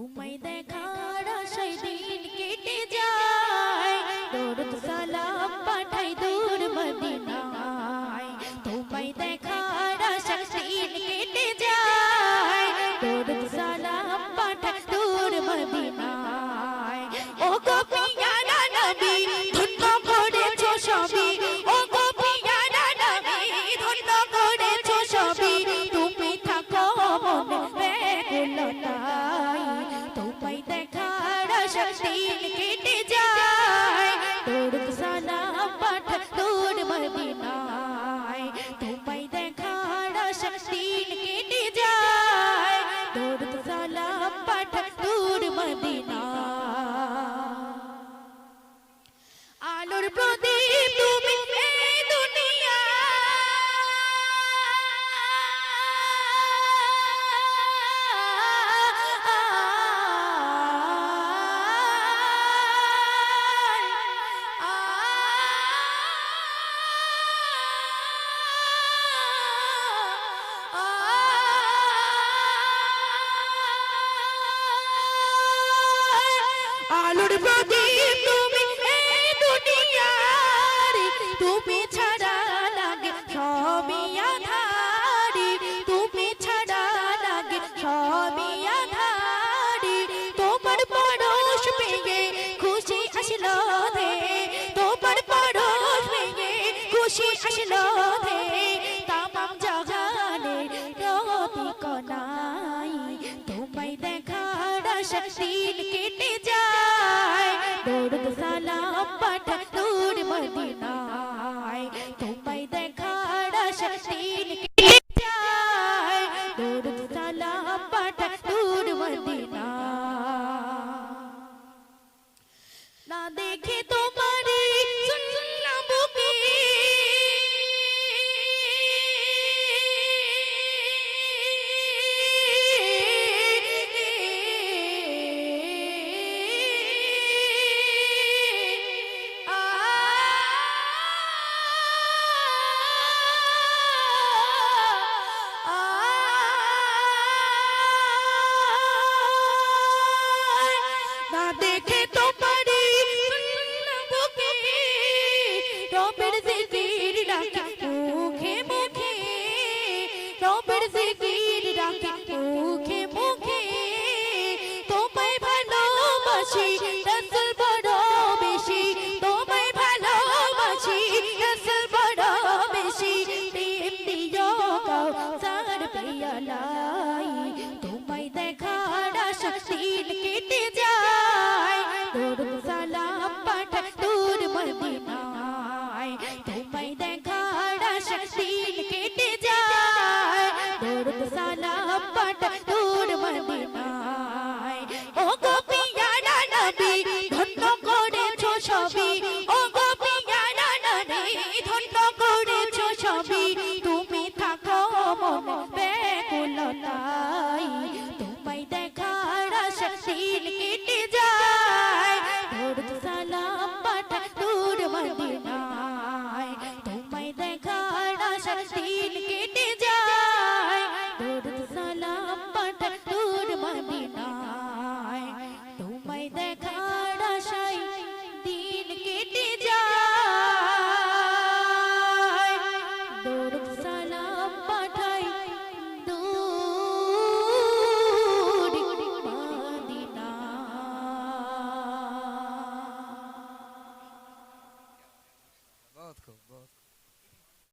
তোমায় দেখার আশায় দিন Thank you. আলোর প্রদীপ তুমি এই দুনিয়ার, তুমি ছাড়া লাগে সবই আধারি। তুমি ছাড়া লাগে সবই আধারি। তোমার পরশ পেয়ে খুশি আসলো রে। তোমার পরশ পেয়ে খুশি আসলো রে। তামাম জাগানে রবি কনাই তোমায় দেখার শক্তি দরুদ সালাম পাঠাক নূর মদিনায় তোমায় দেখার আশা দিন কেটে যায় দরুদ সালাম পাঠাক নূর মদিনায় না দেখে তো সরস্বতী